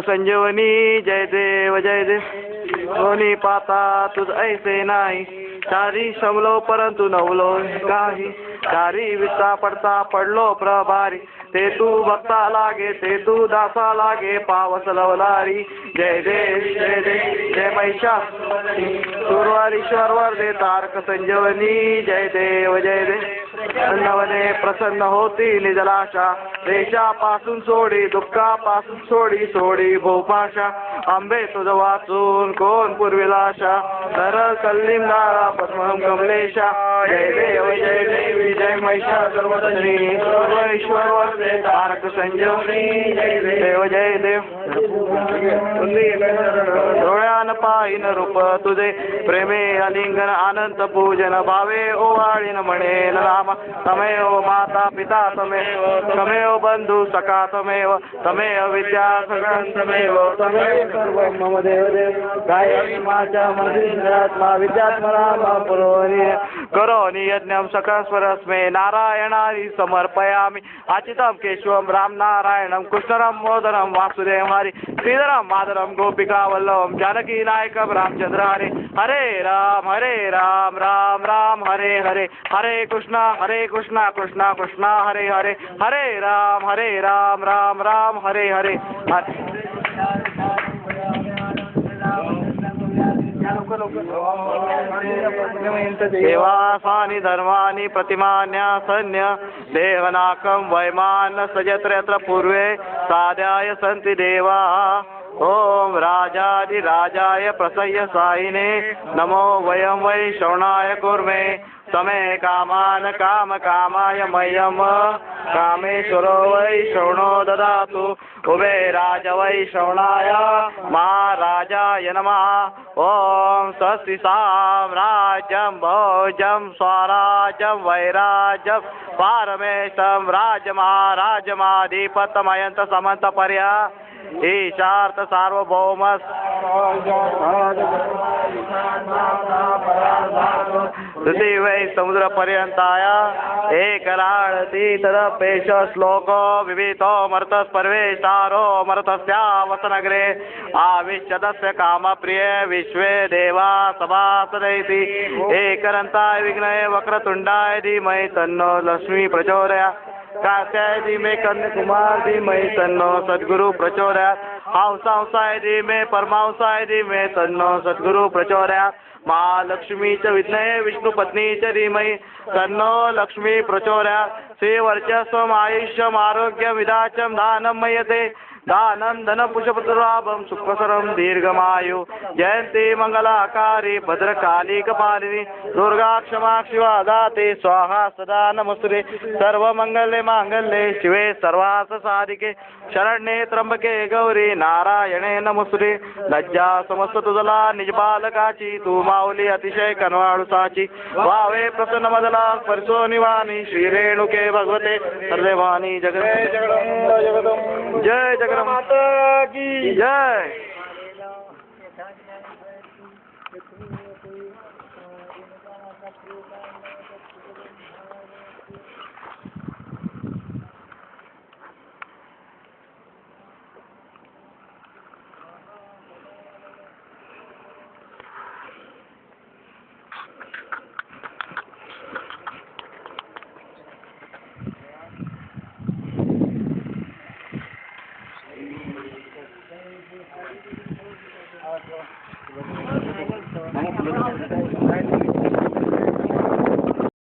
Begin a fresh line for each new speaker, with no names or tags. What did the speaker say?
संजीवनी जय देव जय देव। कोणी पाता तुझ ऐसे नाही। चारी शमलो परंतु नवलो काही। चारी विचा पडता पडलो प्रभारी। ते तू भक्ता लागे, ते तू दासा लागे, पावस लवलारी। जय देव जय देव, जय महिषा सुरवारीश्वर वर दे तारक संजीवनी। जय देव जय देव। नवने प्रसन्न होती निजलाशा। देशापासून सोडी, दुःखापासून सोडी सोडी भोपाशा। आंबे तुझ वाचून कोण पूर्विलाशा तर कल्लीम नारा पद्मम कमलेशा। जय देव, जय देवी, जय महिषा सर्वश्री सर्वेश्वर वरदे तारक संजीवनी जय देव जय देव। पाहिन रूप तुझे प्रेमे अलिंगन अनंत पूजन भावे ओवाळीन म्हणेन नाम तमेव माता पिता, तमेव तमेव बंधू सखा, तमेव तमेव विद्या सगळं तमेव सर्व मम देव देव। गायत्री माझ्या मधीरात्मा विद्यात्मना पुरोनी करोनी यज्ञम सकस्वरस्मे नारायणारी समर्पयामि। अचितं केशवं, राम नारायणं, कृष्णरं, मोदरं, वासुदेवं हरि श्रीधरं, माधरं, गोपिका वल्लभं, जानकी नायकं रामचंद्र हरे? हरे राम हरे राम राम राम, हरे हरे। हरे कृष्णा हरे कृष्णा कृष्णा कृष्णा, हरे हरे। हरे राम हरे राम राम राम, हरे हरे। देवासानि धर्माणि प्रतिमान्यासन्य देहनाकं वैमान सजत्र यत्र पूर्वे साध्याय सन्ति देवाः। ॐ राजाधिराजाय प्रसह्य सायिने नमो वयं वै श्रवणाय कुर्मे समे कामान् कामकामाय मह्यं कामेश्वरो वै श्रवणो ददातु, उभे राज वै श्रवणाय महाराजाय नमः। ॐ स्वस्ति साम्राज्यं, भोजं स्वराज्यं, वैराज्यं पारमेशं राजमहाराजमाधिपतमयन्त समन्तपर्य ईशार्थ सार्वभौम वै समुद्रपर्यन्ताय एकराळति तदपेश श्लोको विवितो मर्तस्पर्वेशारो मर्तस्यावसनगरे आविश्यदस्य कामप्रिये विश्वे देवा सभासदैति। एकरन्ताय विघ्नये वक्रतुण्डाय धीमहि तन्नो लक्ष्मी प्रचोदया कात्याय धीमे कन्याकुमार मई तन्नो सद्गुरु प्रचोदयात्। हंसांसाय में परमांसाय धीमे तन्नो सदगुरु प्रचोदयात्। महालक्ष्मी च विद्महे विष्णुपत्नी च धीमहि तन्नो लक्ष्मी प्रचोऱ्या श्री वर्चस्व आयुष्यम् आरोग्य विदाचम दानं मयते। दानं धनपुषपतुराभं सुखसरं दीर्घमायु। जयन्ती मङ्गलाकारी भद्रकालिकपालिनी दुर्गा क्षमा शिवा दाते स्वाहा सदा नमस्ते। सर्वमङ्गले माङ्गल्ये शिवे सर्वास साधिके शरण्ये त्र्यम्बके गौरी नारायणे नमस्ते। लज्जा समस्त तुझला निजबालकाची तू माऊली अतिशय कनवाळुसाची वावे प्रसन्न मदला स्पर्शो निवानी श्री रेणुके भगवते. सर्वेवाणी जगत जय जगत माता की जय.
Thank you.